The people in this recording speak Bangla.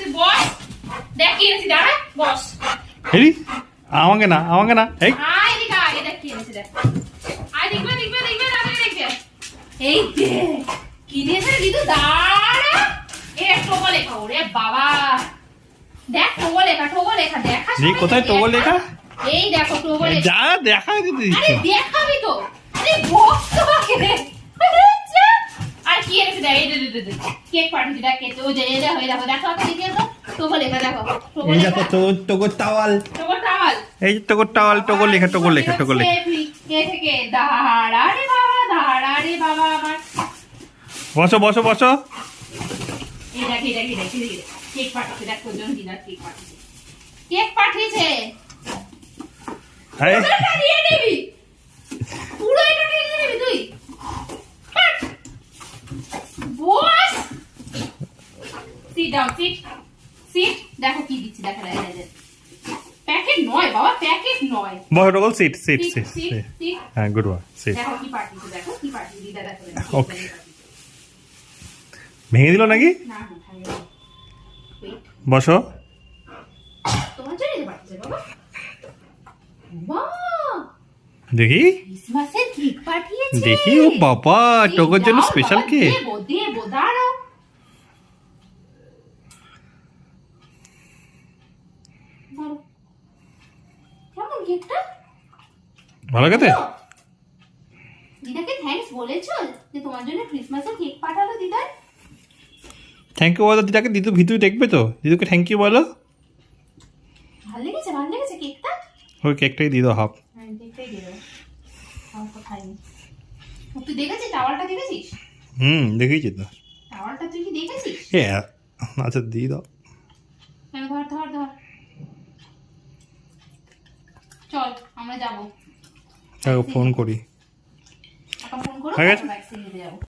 তুই বস। দেখ কি এনেছি দাঁড়া বস। হেরি আমাকে না আমাকে না এই। আয় এদিকে আয় দেখ কি এনেছি দেখ। আয় দেখবে দেখবে দেখবে দাঁড়িয়ে দেখবে। এই দেখ কি দিয়েছে রে দিদু দাঁড়া। এ টোগো লেখা ওরে বাবা। দেখ টোগো লেখা লেখা দেখা কোথায়? এই দেখো টোগো লেখা যা দেখা দিতে আরে দেখাবি তো। আরে কি এনেছে দেখ এই দে দে, দে দে কেক পাঠিয়েছি দেখ কেক ও যে এই দেখো দেখো দেখো একটা দিকে তো টোগো লেখা দেখো এই দেখো তো তোগো টাওয়াল। Togo towel. এই যে তোগো টাওয়াল টোগো লেখা টোগো লেখা টোগো লেখা। কে থেকে দাঁড়া রে বাবা দাঁড়া রে বাবা আমার। বসো বসো বসো। এই দেখ দেখ দেখ কেক পাঠিয়েছে দেখ জন্য দিদার কেক পাঠিয়েছে। কেক পাঠিয়েছে। আরে নিয়ে নিবি পুরো এটা নিয়ে নিবি তুই হাট। Boss sit down sit sit দেখো কি দিচ্ছি দেখো প্যাকেট নয় বাবা প্যাকেট নয়। টোগো সিট সিট সিট হ্যাঁ গুড ওয়ান সিট দেখো কি পাঠিয়েছে দেখো কি পাঠিয়েছে দিদা দেখো দেখো, কি Okay. পাঠিয়েছে। ভেঙে দিল নাকি? না বসো। তোমার জন্য পাঠিয়েছে বাবা। দেখি। দেখি ও বাবা এই জন্য স্পেশাল কেক দেবো দেবো দাঁড়াও কেমন কেকটা ভালো খেতে? দিদাকে থ্যাঙ্কস বলেছ যে তোমার জন্য ক্রিসমাসের কেক পাঠালো দিদার? থ্যাংক ইউ বলো দিদাকে দিদু ভিতরে দেখবে তো? দিদুকে থ্যাংক ইউ বলো। ভালো লেগেছে ভালো লেগেছে কেকটা ওই কেকটাই দিয়ে দাও হাফ। হ্যাঁ কেকটাই দিয়ে দেবো আমার তো খাইনি। তুই দেখেছিস হুম দেখেইছি তো। টাওয়ালটা তুই কি দেখেছিস? এ আচ্ছা দিয়ে দাও। চল আমরা যাব। ফোন করি। ফোন করো ভ্যাকসিন নিতে যাব।